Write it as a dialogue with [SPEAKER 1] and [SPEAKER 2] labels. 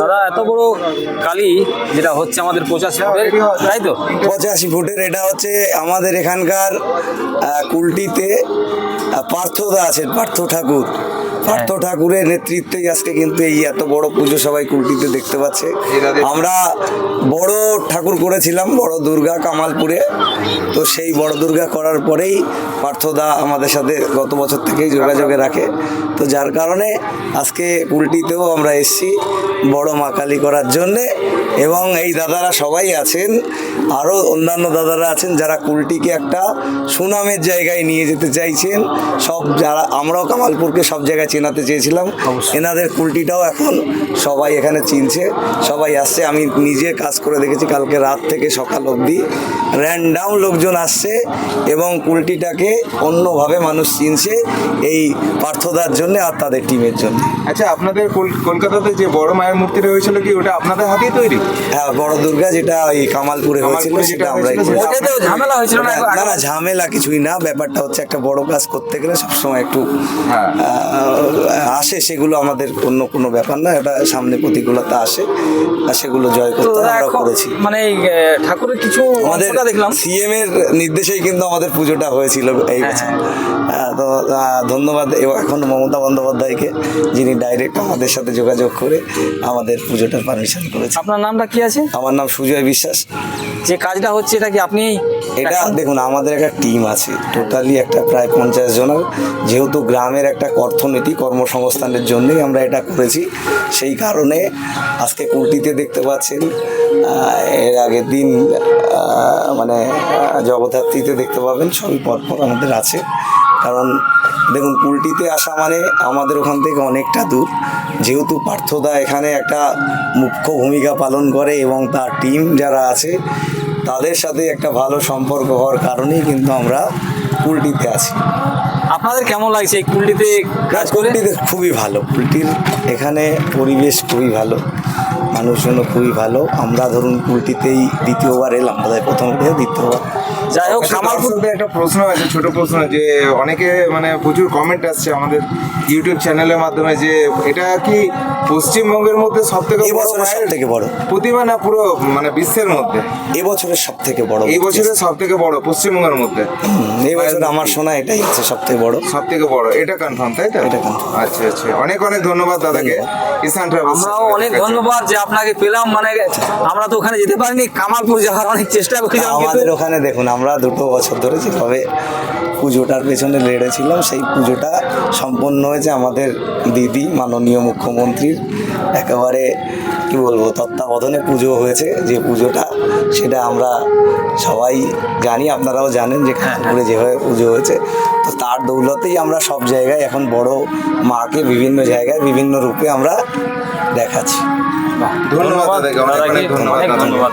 [SPEAKER 1] দাদা এত বড় কালী যেটা হচ্ছে আমাদের পঁচাশি ফুটের, তাই তো?
[SPEAKER 2] পঁচাশি ফুটের এটা হচ্ছে আমাদের এখানকার কুলটিতে পার্থ দাসের আছেন পার্থ ঠাকুর। পার্থ ঠাকুরের নেতৃত্বেই আজকে কিন্তু এই এত বড় পুজো সবাই কুলটিতে দেখতে পাচ্ছে। আমরা বড় ঠাকুর করেছিলাম বড় দুর্গা কামালপুরে। তো সেই বড় দুর্গা করার পরেই পার্থদা আমাদের সাথে গত বছর থেকেই যোগাযোগে রাখে। তো যার কারণে আজকে কুলটিতেও আমরা এসেছি বড় মা কালী করার জন্যে এবং এই দাদারা সবাই আছেন। আরও অন্যান্য দাদারা আছেন যারা কুলটিকে একটা সুনামের জায়গায় নিয়ে যেতে চাইছেন। সব যারা আমরাও কামালপুরকে সব জায়গায় চেনাতে চেয়েছিলাম। এনাদের কুলটিটাও এখন সবাই এখানে চিনছে সবাই আসছে। আমি নিজে কাজ করে দেখেছি কালকে রাত থেকে সকাল অবধি। র্যান্ডাম লোকজন আসছে এবং কুলটিটাকে অন্যভাবে মানুষ চিনছে এই পার্থদার জন্য আর তাদের টিমের জন্য।
[SPEAKER 3] আচ্ছা আপনাদের কল- কলকাতাতে যে বড় মায়ের মূর্তিটা হয়েছিল কি ওটা আপনাদের হাতেই তৈরি?
[SPEAKER 2] হ্যাঁ বড় দুর্গা যেটা ওই কামালপুরে হয়েছিল সেটা।
[SPEAKER 1] ওটাতে ঝামেলা হয়েছিল না
[SPEAKER 2] না ঝামেলা কিছুই না। ব্যাপারটা হচ্ছে একটা বড় কাজ করতে গেলে সবসময় একটু
[SPEAKER 3] হ্যাঁ।
[SPEAKER 2] আসে সেগুলো আমাদের অন্য কোনো ব্যাপার না। এটা সামনে প্রতিকূলতা আসে আর সেগুলো জয় করতে আমরা করেছি।
[SPEAKER 1] মানে ঠাকুরের কিছু
[SPEAKER 2] আমাদের
[SPEAKER 1] দেখলাম।
[SPEAKER 2] সিএম এর নির্দেশেই কিন্তু আমাদের পুজোটা হয়েছিল এই
[SPEAKER 1] হ্যাঁ,
[SPEAKER 2] বছর। তো ধন্যবাদ। এখন মমতা বন্দ্যোপাধ্যায়কে যিনি ডাইরেক্ট আমাদের সাথে যোগাযোগ করে আমাদের পুজোটার পারমিশন করেছে
[SPEAKER 1] আপনার নামটা কি আছে?
[SPEAKER 2] আমার নাম সুজয় বিশ্বাস।
[SPEAKER 1] যে কাজটা হচ্ছে এটা কি আপনি
[SPEAKER 2] এটা দেখুন, আমাদের একটা টিম আছে টোটালি একটা প্রায় পঞ্চাশ জনের, যেহেতু গ্রামের একটা অর্থনীতি, কর্মসংস্থানের জন্যই আমরা এটা করেছি, সেই কারণে আজকে কুলটিতে দেখতে পাচ্ছেন এর আগের দিন মানে জগদ্ধাত্রীতে দেখতে পাবেন, সবই পরপর আমাদের আছে, কারণ দেখুন, কুলটিতে আসা মানে আমাদের ওখান থেকে অনেকটা দূর, যেহেতু পার্থদা এখানে একটা মুখ্য ভূমিকা পালন করে এবং তার টিম যারা আছে তাদের সাথে একটা ভালো সম্পর্ক হওয়ার কারণেই কিন্তু আমরা উল্টিতে আছি।
[SPEAKER 1] আপনাদের কেমন লাগছে এই কুলটিতে কাজ করে?
[SPEAKER 2] খুবই ভালো। কুলটির এখানে পরিবেশ খুবই ভালো মানুষজনও খুবই ভালো। আমরা ধরুন কুলটিতেই দ্বিতীয়বার এলাম বোধহয় প্রথম দ্বিতীয়বার।
[SPEAKER 1] যাই হোক
[SPEAKER 3] আমার তার একটা প্রশ্ন আছে ছোট প্রশ্ন যে অনেকে মানে প্রচুর কমেন্ট আসছে আমাদের ইউটিউব চ্যানেলের মাধ্যমে যে এটা কি পশ্চিমবঙ্গের মধ্যে সব থেকে
[SPEAKER 2] সব থেকে বড়।
[SPEAKER 3] প্রতিমা না পুরো মানে বিশ্বের মধ্যে?
[SPEAKER 2] এবছরের সব থেকে বড়
[SPEAKER 3] এই বছরের সব থেকে বড় পশ্চিমবঙ্গের মধ্যে।
[SPEAKER 2] এই বছর আমার শোনা এটাই হচ্ছে সব থেকে বড়।
[SPEAKER 3] সব থেকে বড়। এটা কনফার্ম তাই তো?
[SPEAKER 2] এটা confirm।
[SPEAKER 3] আচ্ছা আচ্ছা। অনেক অনেক ধন্যবাদ দাদাকে। কিষান ট্রাভেলস
[SPEAKER 1] আমরাও অনেক ধন্যবাদ যে আপনাকে পেলাম। মানে আমরা তো ওখানে যেতে পারিনি। কামালপুর যাওয়ার অনেক চেষ্টা করেছিলাম
[SPEAKER 2] আমাদের ওখানে দেখুন আমরা দুটো বছর ধরে যেভাবে পুজোটার পেছনে লেড়েছিলাম সেই পুজোটা সম্পন্ন হয়েছে আমাদের দিদি মাননীয় মুখ্যমন্ত্রীর। একেবারে কি বলব তত্ত্বাবধানে পুজো হয়েছে যে পুজোটা সেটা আমরা সবাই জানি আপনারাও জানেন যে খানপুরে যেভাবে পুজো হয়েছে। তো তার দৌলতেই আমরা সব জায়গায় এখন বড় মাকে বিভিন্ন জায়গায় বিভিন্ন রূপে আমরা দেখাচ্ছি।
[SPEAKER 3] ধন্যবাদ। দাদাকে অনেক অনেক ধন্যবাদ।